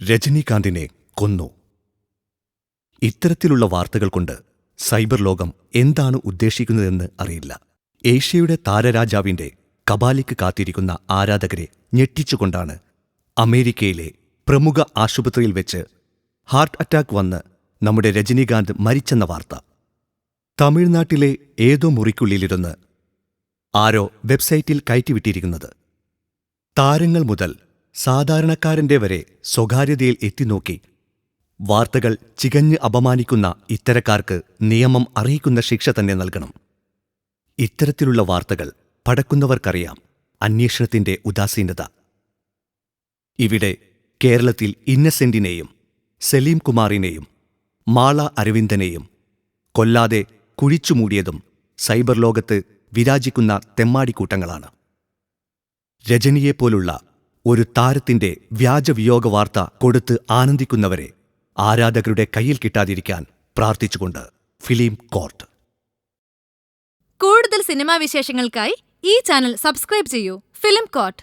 രജനീകാന്തിനെ കൊന്നു. ഇത്തരത്തിലുള്ള വാർത്തകൾ കൊണ്ട് സൈബർ ലോകം എന്താണ് ഉദ്ദേശിക്കുന്നതെന്ന് അറിയില്ല. ഏഷ്യയുടെ താരരാജാവിന്റെ കബാലിക്ക് കാത്തിരിക്കുന്ന ആരാധകരെ ഞെട്ടിച്ചുകൊണ്ടാണ് അമേരിക്കയിലെ പ്രമുഖ ആശുപത്രിയിൽ വെച്ച് ഹാർട്ട് അറ്റാക്ക് വന്ന് നമ്മുടെ രജനീകാന്ത് മരിച്ചെന്ന വാർത്ത. തമിഴ്നാട്ടിലെ ഏതോ മുറിക്കുള്ളിലിരുന്ന് ആരോ വെബ്സൈറ്റിൽ കയറ്റിവിട്ടിരിക്കുന്നത്. താരങ്ങൾ മുതൽ സാധാരണക്കാരന്റെ വരെ സ്വകാര്യതയിൽ എത്തിനോക്കി. വാർത്തകൾ ചികഞ്ഞ് അപമാനിക്കുന്ന ഇത്തരക്കാർക്ക് നിയമം അറിയിക്കുന്ന ശിക്ഷ തന്നെ നൽകണം. ഇത്തരത്തിലുള്ള വാർത്തകൾ പടക്കുന്നവർക്കറിയാം അന്വേഷണത്തിന്റെ ഉദാസീനത. ഇവിടെ കേരളത്തിൽ ഇന്നസെന്റിനെയും സലീം കുമാറിനെയും മാള അരവിന്ദനെയും കൊല്ലാതെ കുഴിച്ചുമൂടിയതും സൈബർ ലോകത്ത് വിരാജിക്കുന്ന തെമ്മാടിക്കൂട്ടങ്ങളാണ്. രജനിയെപ്പോലുള്ള ഒരു താരത്തിന്റെ വ്യാജവിയോഗ വാർത്ത കൊടുത്ത് ആനന്ദിക്കുന്നവരെ ആരാധകരുടെ കയ്യിൽ കിട്ടാതിരിക്കാൻ പ്രാർത്ഥിച്ചുകൊണ്ട് ഫിലിം കോർട്ട്. കൂടുതൽ സിനിമാ വിശേഷങ്ങൾക്കായി ഈ ചാനൽ സബ്സ്ക്രൈബ് ചെയ്യൂ. Film coat